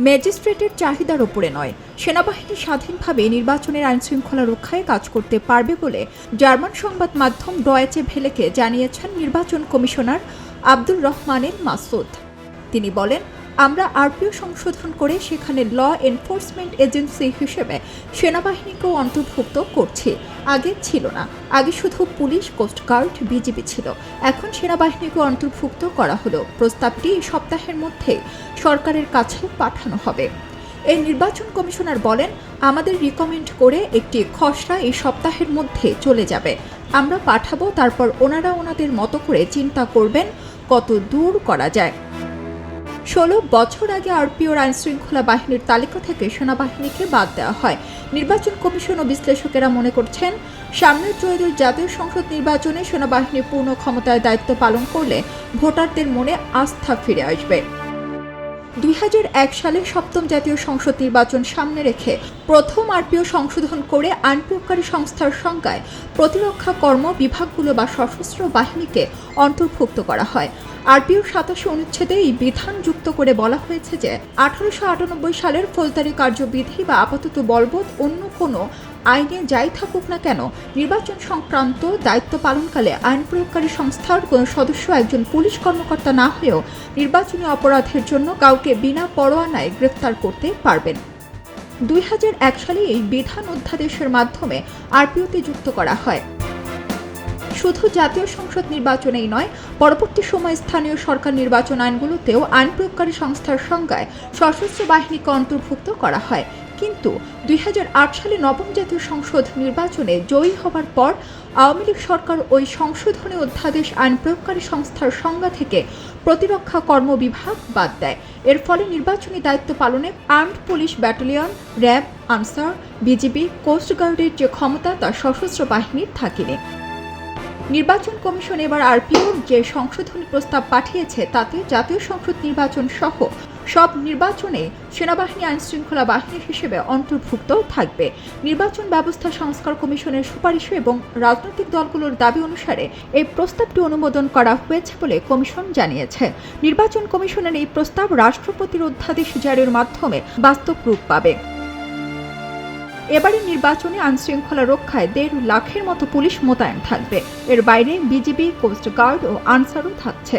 ম্যাজিস্ট্রেটের চাহিদার ওপরে নয়। সেনাবাহিনী স্বাধীনভাবে নির্বাচনের আইনশৃঙ্খলা রক্ষায় কাজ করতে পারবে বলে জার্মান সংবাদ মাধ্যম ডয়েচে ভেলেকে জানিয়েছেন নির্বাচন কমিশনার আব্দুর রহমানের মাসুদ। তিনি বলেন আমরা আরপিও সংশোধন করে সেখানে ল এনফোর্সমেন্ট এজেন্সি হিসেবে সেনাবাহিনীকেও অন্তর্ভুক্ত করছি। আগে ছিল না। আগে শুধু পুলিশ কোস্টগার্ড বিজিবি ছিল। এখন সেনাবাহিনীকে অন্তর্ভুক্ত করা হলো। প্রস্তাবটি এই সপ্তাহের মধ্যে সরকারের কাছে পাঠানো হবে। এই নির্বাচন কমিশনার বলেন, আমাদের রিকমেন্ড করে একটি খসড়া এই সপ্তাহের মধ্যে চলে যাবে। আমরা পাঠাবো, তারপর ওনারা ওনাদের মতো করে চিন্তা করবেন কত দূর করা যায়। ষোলো বছর আগে আরপিওর আইন শৃঙ্খলা বাহিনীর তালিকা থেকে সেনাবাহিনীকে বাদ দেওয়া হয়। নির্বাচন কমিশন ও বিশ্লেষকেরা মনে করছেন, সামনের চৌধুর জাতীয় সংসদ নির্বাচনে সেনাবাহিনী পূর্ণ ক্ষমতায় দায়িত্ব পালন করলে ভোটারদের মনে আস্থা ফিরে আসবে। দুই হাজার এক সালে সপ্তম জাতীয় সংসদ নির্বাচন সামনে রেখে প্রথম আরপিও সংশোধন করে আইন সংস্থার সংজ্ঞায় প্রতিরক্ষা কর্ম বিভাগগুলো বা সশস্ত্র বাহিনীকে অন্তর্ভুক্ত করা হয়। আরপিও সাতাশি অনুচ্ছেদে এই বিধান যুক্ত করে বলা হয়েছে যে, আঠারোশো আটানব্বই সালের ফৌজদারি কার্যবিধি বা আপাতত বলবৎ অন্য কোনো আইনে যাই থাকুক না কেন, নির্বাচন সংক্রান্ত দায়িত্ব পালনকালে আইন প্রয়োগকারী সংস্থার কোনো সদস্য একজন পুলিশ কর্মকর্তা না হয়েও নির্বাচনী অপরাধের জন্য কাউকে বিনা পরোয়ানায় গ্রেফতার করতে পারবেন। দুই সালে এই বিধান অধ্যাদেশের মাধ্যমে আরপিওতে যুক্ত করা হয়। শুধু জাতীয় সংসদ নির্বাচনেই নয়, পরবর্তী সময় স্থানীয় সরকার নির্বাচন আইনগুলোতেও আইন প্রয়োগকারী সংস্থার সংজ্ঞায় সশস্ত্র বাহিনীকে অন্তর্ভুক্ত করা হয়। কিন্তু দুই হাজার আট সালে নবম জাতীয় সংসদ নির্বাচনে জয়ী হবার পর আওয়ামী লীগ সরকার ওই সংশোধনী অধ্যাদেশ আইন প্রয়োগকারী সংস্থার সংজ্ঞা থেকে প্রতিরক্ষা কর্ম বিভাগ বাদ দেয়। এর ফলে নির্বাচনী দায়িত্ব পালনে armed police battalion, RAB, Ansar, BGB কোস্টগার্ডের যে ক্ষমতা তা সশস্ত্র বাহিনীর থাকেনি। নির্বাচন কমিশন এবার আরপিওর যে সংশোধনী প্রস্তাব পাঠিয়েছে তাতে জাতীয় সংসদ নির্বাচন সহ সব নির্বাচনে সেনাবাহিনী আইন শৃঙ্খলা বাহিনী হিসেবে অন্তর্ভুক্ত থাকবে। নির্বাচন ব্যবস্থা সংস্কার কমিশনের সুপারিশ এবং রাজনৈতিক দলগুলোর দাবি অনুসারে এই প্রস্তাবটি অনুমোদন করা হয়েছে বলে কমিশন জানিয়েছে। নির্বাচন কমিশনের এই প্রস্তাব রাষ্ট্রপতির অধ্যাদেশ জারির মাধ্যমে বাস্তব রূপ পাবে। এবারের নির্বাচনে আইনশৃঙ্খলা রক্ষায় দেড় লাখের মতো পুলিশ মোতায়েন থাকবে। এর বাইরে বিজিবি, কোস্টগার্ড ও আনসারও থাকছে।